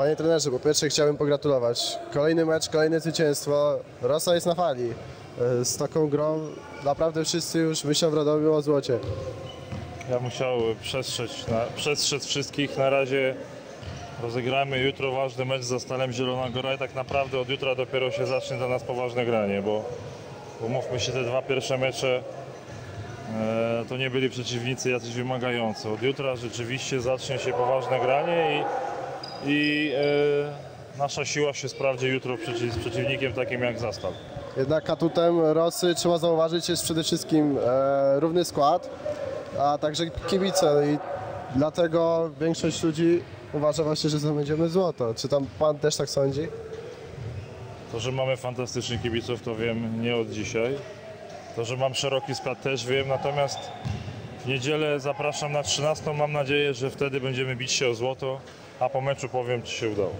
Panie trenerze, po pierwsze chciałbym pogratulować. Kolejny mecz, kolejne zwycięstwo. Rosa jest na fali. E, Z taką grą naprawdę wszyscy już myślą w Radomiu o złocie. Ja musiał przestrzec, na, przestrzec wszystkich. Na razie rozegramy jutro ważny mecz za Stalem Zielona Góra i tak naprawdę od jutra dopiero się zacznie dla nas poważne granie, bo umówmy się, te dwa pierwsze mecze e, to nie byli przeciwnicy jacyś wymagający. Od jutra rzeczywiście zacznie się poważne granie i, i e, nasza siła się sprawdzi jutro przeciw, z przeciwnikiem takim jak Zastal. Jednak atutem Rosy trzeba zauważyć jest przede wszystkim e, równy skład, a także kibice i dlatego większość ludzi uważa właśnie, że zdobędziemy złoto. Czy tam pan też tak sądzi? To, że mamy fantastycznych kibiców, to wiem nie od dzisiaj. To, że mam szeroki skład, też wiem. Natomiast w niedzielę zapraszam na 13. Mam nadzieję, że wtedy będziemy bić się o złoto, a po meczu powiem, czy się udało.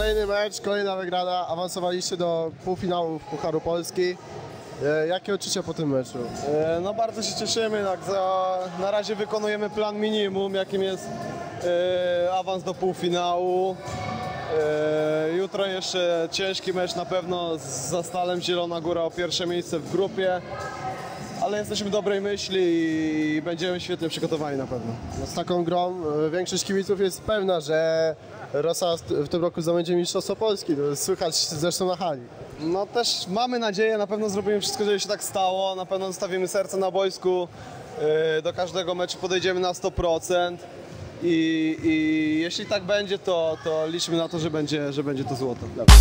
Kolejny mecz, kolejna wygrana. Awansowaliście do półfinału Pucharu Polski. E, Jakie odczucia po tym meczu? E, No bardzo się cieszymy, tak, na razie wykonujemy plan minimum, jakim jest e, awans do półfinału. Jutro jeszcze ciężki mecz na pewno z Zastalem Zielona Góra o pierwsze miejsce w grupie, ale jesteśmy dobrej myśli i będziemy świetnie przygotowani na pewno. No, z taką grą e, większość kibiców jest pewna, że Rosa w tym roku zdobędzie Mistrzostwo Polski. To słychać zresztą na hali. No też mamy nadzieję, na pewno zrobimy wszystko, żeby się tak stało, na pewno zostawimy serce na boisku, e, do każdego meczu podejdziemy na 100%. I, i jeśli tak będzie, to, to liczmy na to, że będzie, że będzie to złoto. Dobra.